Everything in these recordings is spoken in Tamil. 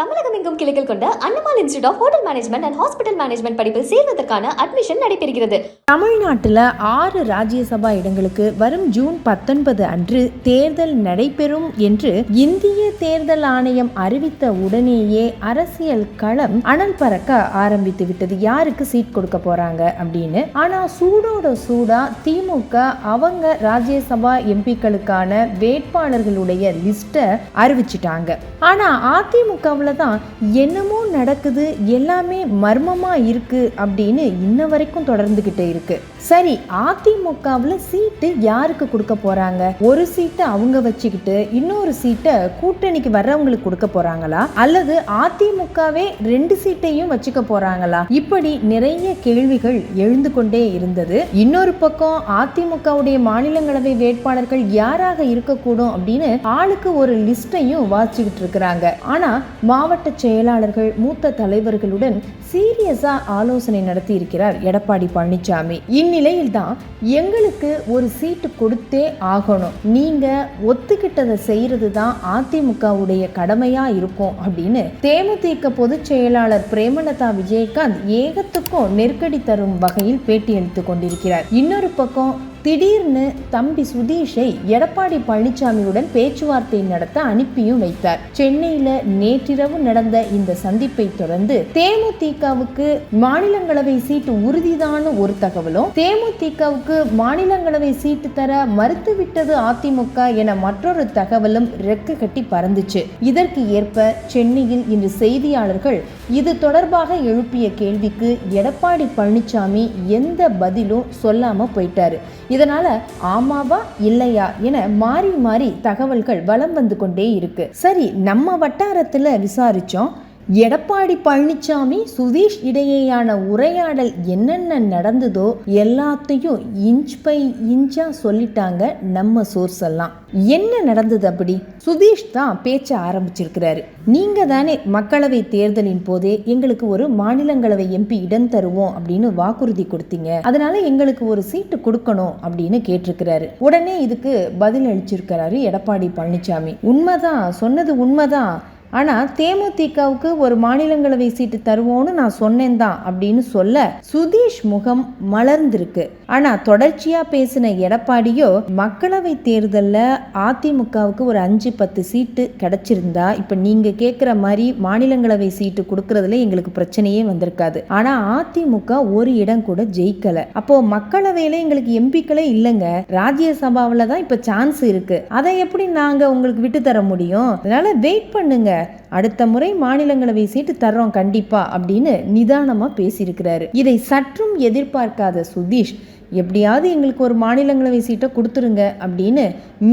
தமிழகம் எங்கும் கிளைகள் கொண்ட Annamal institute of hotel management and hospital management படிப்பில் சேர்வதற்கான அட்மிஷன் நடைபெறுகிறது. தமிழ்நாட்டில் ஆறு ராஜ்யசபா இடங்களுக்கு வரும் ஜூன் பத்தொன்பது அன்று தேர்தல் நடைபெறும் என்று இந்திய தேர்தல் ஆணையம் அறிவித்த உடனேயே அரசியல் களம் அனல் பறக்க ஆரம்பித்து விட்டது. யாருக்கு சீட் கொடுக்க போறாங்க அப்படின்னு? ஆனா சூடோட சூடா திமுக அவங்க ராஜ்யசபா எம்பிக்களுக்கான வேட்பாளர்களுடைய லிஸ்ட்டை அறிவிச்சிட்டாங்க. ஆனா அதிமுகவில் தான் என்னமோ நடக்குது எல்லாமே மர்மமாக இருக்குது அப்படின்னு இன்ன வரைக்கும் தொடர்ந்துக்கிட்டே இருக்குது சரி அதிமுகவில் சீட்டு யாருக்கு கொடுக்க போறாங்க? ஒரு சீட்டை அவங்க வச்சுக்கிட்டு இன்னொரு சீட்டை கூட்டணிக்கு வர்றவங்களுக்கு கொடுக்க போறாங்களா? அல்லது அதிமுகவே ரெண்டு சீட்டையும் வச்சுக்க போறாங்களா? இப்படி நிறைய கேள்விகள் எழுந்து கொண்டே இருந்தது. இன்னொரு பக்கம் அதிமுகவுடைய மாநிலங்களவை வேட்பாளர்கள் யாராக இருக்கக்கூடும் அப்படின்னு ஆளுக்கு ஒரு லிஸ்டையும் வாசிச்சுக்கிட்டு இருக்கிறாங்க. ஆனா மாவட்ட செயலாளர்கள் மூத்த தலைவர்களுடன் சீரியஸா ஆலோசனை நடத்தி இருக்கிறார் எடப்பாடி பழனிசாமி இன் தான் எங்களுக்கு ஒரு சீட்டு கொடுத்தே ஆகணும். நீங்கள் ஒத்துக்கிட்டதை செய்கிறது தான் அதிமுகவுடைய கடமையாக இருக்கும் அப்படின்னு தேமுதிக பொதுச் செயலாளர் பிரேமலதா விஜயகாந்த் ஏகத்துக்கும் நெருக்கடி தரும் வகையில் பேட்டி எடுத்து கொண்டிருக்கிறார். இன்னொரு பக்கம் திடீர்னு தம்பி சுதீஷை எடப்பாடி பழனிசாமியுடன் பேச்சுவார்த்தை நடத்த அனுப்பியும் வைத்தார். சென்னையில நேற்றிரவு நடந்த இந்த சந்திப்பை தொடர்ந்து தேமுதிகவுக்கு மாநிலங்களவை சீட்டு உறுதிதான ஒரு தகவலும் தேமுதிகவுக்கு மாநிலங்களவை சீட்டு தர மறுத்துவிட்டது அதிமுக என மற்றொரு தகவலும் ரெக்க கட்டி பறந்துச்சு. இதற்கு ஏற்ப சென்னையில் இன்று செய்தியாளர்கள் இது தொடர்பாக எழுப்பிய கேள்விக்கு எடப்பாடி பழனிசாமி எந்த பதிலும் சொல்லாம போயிட்டாரு. இதனால ஆமாவா இல்லையா என மாறி மாறி தகவல்கள் வலம் வந்து கொண்டே இருக்கு. சரி நம்ம வட்டாரத்துல விசாரிச்சோம். எடப்பாடி பழனிசாமி சுதீஷ் இடையேயான உரையாடல் என்னென்ன நடந்ததோ எல்லாத்தையும் இன்ச் பை இன்ச்சா சொல்லிட்டாங்க நம்ம சோர்ஸ் எல்லாம். என்ன நடந்தது அப்படி? சுதீஷ் தான் பேச்ச ஆரம்பிச்சிருக்கிறாரு. நீங்க தானே மக்களவை தேர்தலின் போதே எங்களுக்கு ஒரு மாநிலங்களவை எம்பி இடம் தருவோம் அப்படின்னு வாக்குறுதி கொடுத்தீங்க. அதனால எங்களுக்கு ஒரு சீட்டு கொடுக்கணும் அப்படின்னு கேட்டிருக்கிறாரு. உடனே இதுக்கு பதில் அளிச்சிருக்கிறாரு எடப்பாடி பழனிசாமி உண்மைதான் சொன்னது உண்மைதான். ஆனால் தேமுதிகவுக்கு ஒரு மாநிலங்களவை சீட்டு தருவோன்னு நான் சொன்னேன் தான் அப்படின்னு சொல்ல சுதீஷ் முகம் மலர்ந்திருக்கு. ஆனால் தொடர்ச்சியாக பேசின எடப்பாடியோ மக்களவை தேர்தலில் அதிமுகவுக்கு ஒரு அஞ்சு பத்து சீட்டு கிடைச்சிருந்தா இப்போ நீங்கள் கேட்குற மாதிரி மாநிலங்களவை சீட்டு கொடுக்கறதுல எங்களுக்கு பிரச்சனையே வந்திருக்காது. ஆனால் அதிமுக ஒரு இடம் கூட ஜெயிக்கலை. அப்போ மக்களவையில் எங்களுக்கு எம்பிக்களே இல்லைங்க. ராஜ்யசபாவில் தான் இப்போ சான்ஸ் இருக்கு. அதை எப்படி நாங்கள் உங்களுக்கு விட்டு தர முடியும்? அதனால வெயிட் பண்ணுங்க. அடுத்த முறை மாநிலங்களவை சீட்டு தர்றோம் கண்டிப்பா அப்படின்னு நிதானமா பேசியிருக்கிறாரு. இதை சற்றும் எதிர்பார்க்காத சுதீஷ் எப்படியாவது எங்களுக்கு ஒரு மாநிலங்களவை சீட்டை கொடுத்துருங்க அப்படின்னு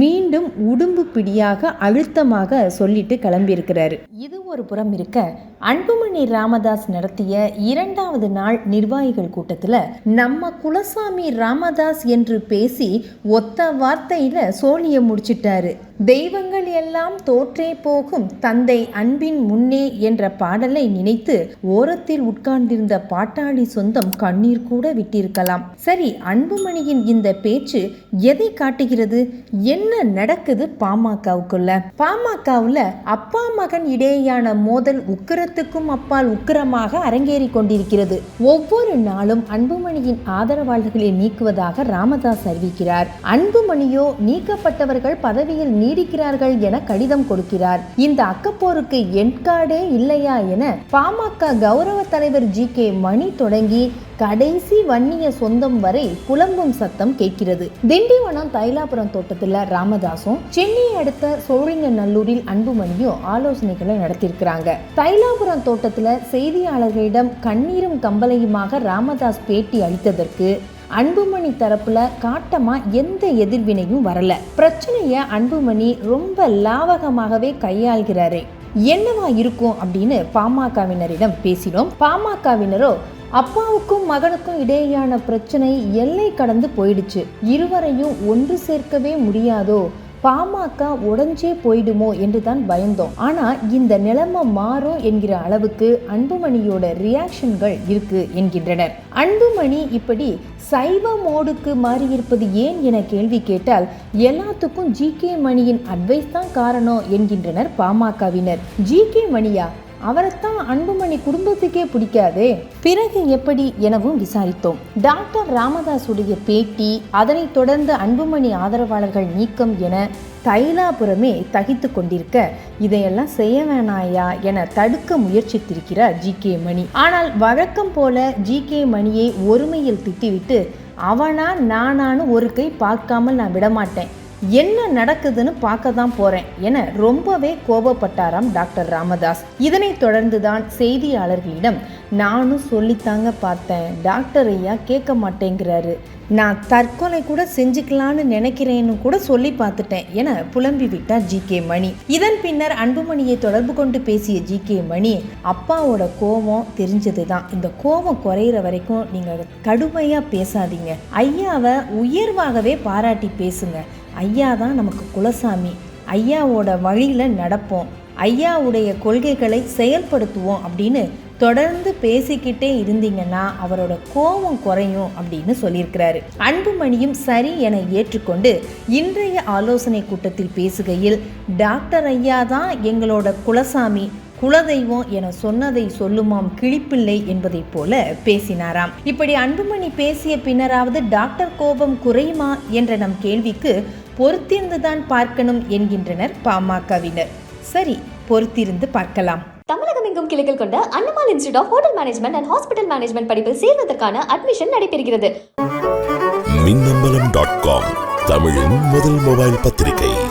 மீண்டும் உடும்பு பிடியாக அழுத்தமாக சொல்லிட்டு கிளம்பியிருக்கிறாரு. இது ஒரு புறம் இருக்க அன்புமணி ராமதாஸ் நடத்திய இரண்டாவது நாள் நிர்வாகிகள் கூட்டத்தில் நம்ம குலசாமி ராமதாஸ் என்று பேசி ஒத்த வார்த்தையில் சோழிய முடிச்சிட்டாரு. தெய்வங்கள் எல்லாம் தோற்றே போகும் தந்தை அன்பின் முன்னே என்ற பாடலை நினைத்து ஓரத்தில் உட்கார்ந்திருந்த பாட்டாளி சொந்தம் கண்ணீர் கூட விட்டிருக்கலாம். சரி அன்புமணியின் இந்த பேச்சு எதை காட்டுகிறது? என்ன நடக்குது பாமகவுக்குள்ள? பாமகவுல அப்பா மகன் இடையேயான மோதல் உக்கிரத்துக்கும் அப்பால் உக்கிரமாக அரங்கேறி கொண்டிருக்கிறது. ஒவ்வொரு நாளும் அன்புமணியின் ஆதரவாளர்களை நீக்குவதாக ராமதாஸ் அறிவிக்கிறார். அன்புமணியோ நீக்கப்பட்டவர்கள் பதவியில் நீடிக்கிறார்கள் என கடிதம் கொடுக்கிறார். இந்த அக்கப்போருக்கு எண்காடே இல்லையா என பாமக கௌரவ தலைவர் ஜி கே மணி தொடங்கி கடைசி வன்னிய சொந்தம் வரை புலம்பும் சத்தம் கேட்கிறது. திண்டிவனம் தைலாபுரம் தோட்டத்தில் ராமதாசும் சென்னை அடுத்த சோழிங்கநல்லூரில் அன்புமணியும் ஆலோசனைகளை நடத்தியிருக்கிறாங்க. தைலாபுரம் தோட்டத்தில் செய்தியாளர்களிடம் கண்ணீரும் கம்பளையுமாக ராமதாஸ் பேட்டி அளித்ததற்கு அன்புமணி தரப்புல காட்டமா எந்த எதிர்வினையும் வரல. பிரச்சனைய அன்புமணி ரொம்ப லாவகமாகவே கையாள்கிறாரே. என்னவா இருக்கும் அப்படின்னு பாமகவினரிடம் பேசினோம். பாமகவினரோ அப்பாவுக்கும் மகனுக்கும் இடையேயான பிரச்சனை எல்லை கடந்து போயிடுச்சு. இருவரையும் ஒன்று சேர்க்கவே முடியாதோ? பாமக உடஞ்சே போயிடுமோ என்று தான் பயந்தோம். ஆனால் இந்த நிலைமை மாறும் என்கிற அளவுக்கு அன்புமணியோட ரியாக்ஷன்கள் இருக்கு என்கின்றனர். அன்புமணி இப்படி சைவ மோடுக்கு மாறியிருப்பது ஏன் என கேள்வி கேட்டால் எல்லாத்துக்கும் ஜி கே மணியின் அட்வைஸ் தான் காரணம் என்கின்றனர் பாமகவினர். ஜி கே மணியா அவரைத்தான் அன்புமணி குடும்பத்துக்கே பிடிக்காதே. பிறகு எப்படி எனவும் விசாரித்தோம். டாக்டர் ராமதாசுடைய பேட்டி அதனைத் தொடர்ந்து அன்புமணி ஆதரவாளர்கள் நீக்கம் என தைலாபுரமே தகித்து கொண்டிருக்க இதையெல்லாம் செய்ய வேணாயா என தடுக்க முயற்சித்திருக்கிறார் ஜி. கே. மணி. ஆனால் வழக்கம் போல ஜி. கே. மணியை ஒருமையில் திட்டிவிட்டு அவனா நானான்னு ஒரு கை பார்க்காமல் நான் விடமாட்டேன். என்ன நடக்குதுன்னு பார்க்க தான் போறேன் என ரொம்பவே கோபப்பட்டாராம் டாக்டர் ராமதாஸ். இதனைத் தொடர்ந்துதான் செய்தியாளர்களிடம் நானும் சொல்லித்தாங்க பார்த்தேன். டாக்டர் ஐயா கேட்க மாட்டேங்கிறாரு. நான் தற்கொலை கூட செஞ்சுக்கலான்னு நினைக்கிறேன்னு கூட சொல்லி பார்த்துட்டேன் என புலம்பி விட்டார் ஜி. கே. மணி. இதன் பின்னர் அன்புமணியை தொடர்பு கொண்டு பேசிய ஜி. கே. மணி அப்பாவோட கோபம் தெரிஞ்சது தான் இந்த கோபம் குறையிற வரைக்கும் நீங்க கடுமையா பேசாதீங்க. ஐயாவை உயர்வாகவே பாராட்டி பேசுங்க. ஐயா தான் நமக்கு குலசாமி. ஐயாவோட வழியில் நடப்போம். ஐயாவுடைய கொள்கைகளை செயல்படுத்துவோம் அப்படின்னு தொடர்ந்து பேசிக்கிட்டே இருந்தீங்கன்னா அவரோட கோபம் குறையும் அப்படின்னு சொல்லியிருக்கிறாரு. அன்புமணியும் சரி என ஏற்றுக்கொண்டு இன்றைய ஆலோசனை கூட்டத்தில் பேசுகையில் டாக்டர் ஐயா தான் எங்களோட குலசாமி. குலதெய்வம் என சொன்னதை சொல்லுமாம் கிழிப்பிள்ளை என்பதைப் போல பேசினாராம். இப்படி அன்புமணி பேசிய பின்னராவது டாக்டர் கோபம் குறையுமா என்ற நம் கேள்விக்கு பொறுத்திருந்துதான் பார்க்கணும் என்கின்றனர் பாமகவினர். சரி பொறுத்திருந்து பார்க்கலாம். தமிழகம் எங்கும் கிளைகள் கொண்ட Annamal institute of hotel management and hospital management படிப்பில் சேர்வதற்கான அட்மிஷன் நடைபெறுகிறது. மின்னம்பலம் டாட் காம் தமிழின் முதல் மொபைல் பத்திரிகை.